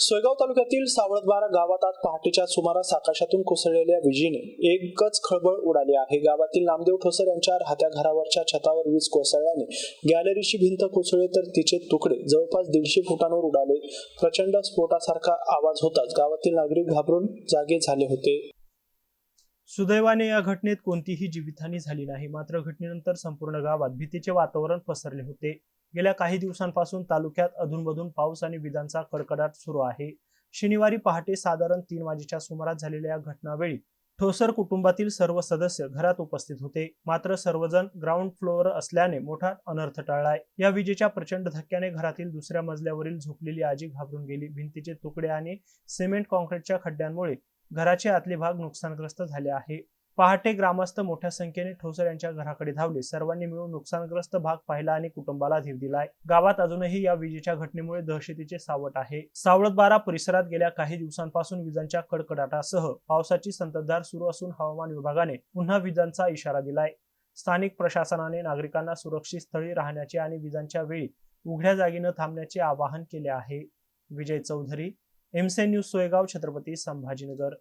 सोयगाव तालुक्यातील सावळदबारा गावात आज पहाटेच्या सुमारास आकाशातून कोसळलेल्या विजेने एकच खळबळ उडाली आहे. गावातील नामदेव ठोसर यांच्या राहत्या घरावरच्या छतावर वीज कोसळल्याने गॅलरीची भिंत कोसळली तर तिचे तुकडे जवळपास दीडशे फुटांवर उडाले. प्रचंड स्फोटासारखा आवाज होताच गावातील नागरिक घाबरून जागे झाले होते. सुदैवाने या घटनेत कोणतीही जीवितहानी झाली नाही. मात्र घटनेनंतर संपूर्ण गावात भीतीचे वातावरण पसरले होते. गेल्या काही दिवसांपासून तालुक्यात अधूनमधून पाऊस आणि विजांचा कडकडाट सुरू आहे. शनिवारी पहाटे साधारण तीन वाजेच्या सुमारास झालेल्या या घटनावेळी ठोसर कुटुंबातील सर्व सदस्य घरात उपस्थित होते. मात्र सर्वजण ग्राउंड फ्लोअर असल्याने मोठा अनर्थ टळलाय. या विजेच्या प्रचंड धक्क्याने घरातील दुसऱ्या मजल्यावरील झोपलेली आजी घाबरून गेली. भिंतीचे तुकडे आणि सिमेंट कॉन्क्रीटच्या खड्ड्यांमुळे घराचे आतले भाग नुकसानग्रस्त झाले आहे. पहाटे ग्रामस्थ मोठ्या संख्येने ठोसर यांच्या घराकडे धावले. सर्वांनी मिळून नुकसानग्रस्त भाग पाहिला आणि कुटुंबाला धीर दिलाय. गावात अजूनही या विजेच्या घटनेमुळे दहशतीचे सावट आहे. सावळतबारा परिसरात गेल्या काही दिवसांपासून विजांच्या कडकडाटासह पावसाची संततधार सुरू असून हवामान विभागाने पुन्हा विजांचा इशारा दिलाय. स्थानिक प्रशासनाने नागरिकांना सुरक्षित स्थळी राहण्याचे आणि विजांच्या वेळी उघड्या जागी न थांबण्याचे आवाहन केले आहे. विजय चौधरी एमसे न्यूज सोयगाव छत्रपती संभाजीनगर.